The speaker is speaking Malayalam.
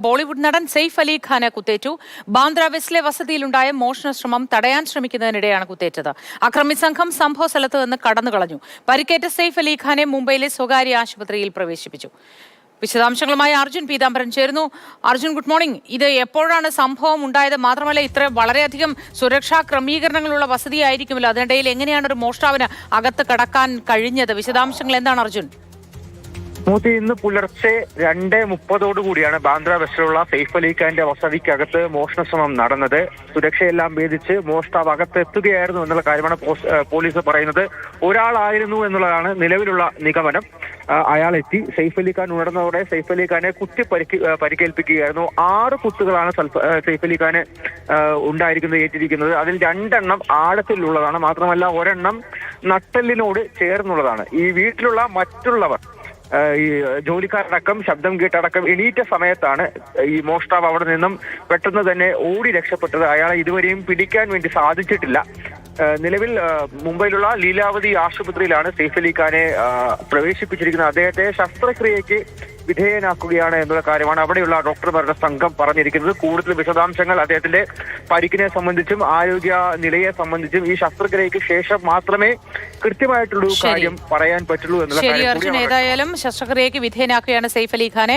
ബോളിവുഡ് നടൻ സെയ്ഫ് അലി ഖാന് കുത്തേറ്റു. ബാന്ദ്ര വെസ്ലെ വസതിയിലുണ്ടായ മോഷണ ശ്രമം തടയാൻ ശ്രമിക്കുന്നതിനിടെയാണ് കുത്തേറ്റത്. അക്രമി സംഘം സംഭവ സ്ഥലത്ത് നിന്ന് കടന്നു കളഞ്ഞു. പരിക്കേറ്റ സെയ്ഫ് അലി ഖാനെ മുംബൈയിലെ സ്വകാര്യ ആശുപത്രിയിൽ പ്രവേശിപ്പിച്ചു. വിശദാംശങ്ങളുമായി അർജുൻ പീതാംബരൻ ചേരുന്നു. Arjun good morning. ഇത് എപ്പോഴാണ് സംഭവം ഉണ്ടായത്? മാത്രമല്ല ഇത്ര വളരെയധികം സുരക്ഷാ ക്രമീകരണങ്ങളുള്ള വസതിയായിരിക്കുമല്ലോ. അതിനിടയിൽ എങ്ങനെയാണ് ഒരു മോഷ്ടാവിന് അകത്ത് കടക്കാൻ കഴിഞ്ഞത്? വിശദാംശങ്ങൾ എന്താണ് അർജുൻ? മൂത്തി ഇന്ന് പുലർച്ചെ രണ്ട് മുപ്പതോടു കൂടിയാണ് ബാന്ദ്ര വെസ്റ്റിലുള്ള സെയ്ഫ് അലി ഖാന്റെ വസതിക്കകത്ത് മോഷണ ശ്രമം നടന്നത്. സുരക്ഷയെല്ലാം ഭേദിച്ച് മോഷ്ടാവ് അകത്ത് എത്തുകയായിരുന്നു എന്നുള്ള കാര്യമാണ് പോലീസ് പറയുന്നത്. ഒരാളായിരുന്നു എന്നുള്ളതാണ് നിലവിലുള്ള നിഗമനം. അയാൾ എത്തി സെയ്ഫ് അലി ഖാൻ ഉണർന്നതോടെ സെയ്ഫ് അലി ഖാനെ കുത്തി പരിക്ക് പരിക്കേൽപ്പിക്കുകയായിരുന്നു. ആറ് കുത്തുകളാണ് സെയ്ഫ് അലി ഖാന് ഉണ്ടായിരിക്കുന്നത് ഏറ്റിരിക്കുന്നത്. അതിൽ രണ്ടെണ്ണം ആഴത്തിലുള്ളതാണ്. മാത്രമല്ല ഒരെണ്ണം നട്ടെല്ലിനോട് ചേർന്നുള്ളതാണ്. ഈ വീട്ടിലുള്ള മറ്റുള്ളവർ ഈ ജോലിക്കാരടക്കം ശബ്ദം കേട്ടടക്കം എണീറ്റ സമയത്താണ് ഈ മോഷ്ടാവ് അവിടെ നിന്നും പെട്ടെന്ന് തന്നെ ഓടി രക്ഷപ്പെട്ടത്. അയാളെ ഇതുവരെയും പിടിക്കാൻ വേണ്ടി സാധിച്ചിട്ടില്ല. നിലവിൽ മുംബൈയിലുള്ള ലീലാവതി ആശുപത്രിയിലാണ് സെയ്ഫ് അലി ഖാനെ പ്രവേശിപ്പിച്ചിരിക്കുന്നത്. അദ്ദേഹത്തെ ശസ്ത്രക്രിയയ്ക്ക് വിധേയനാക്കുകയാണ് എന്നുള്ള കാര്യമാണ് അവിടെയുള്ള ഡോക്ടർമാരുടെ സംഘം പറഞ്ഞിരിക്കുന്നത്. കൂടുതൽ വിശദാംശങ്ങൾ അദ്ദേഹത്തിന്റെ പരിക്കിനെ സംബന്ധിച്ചും ആരോഗ്യ നിലയെ സംബന്ധിച്ചും ഈ ശസ്ത്രക്രിയയ്ക്ക് ശേഷം മാത്രമേ കൃത്യമായിട്ടുള്ള കാര്യം പറയാൻ പറ്റുള്ളൂ എന്നുള്ള കാര്യം ഏതായാലും ശസ്ത്രക്രിയയ്ക്ക് വിധേയനാക്കുകയാണ് സെയ്ഫ് അലി ഖാനെ.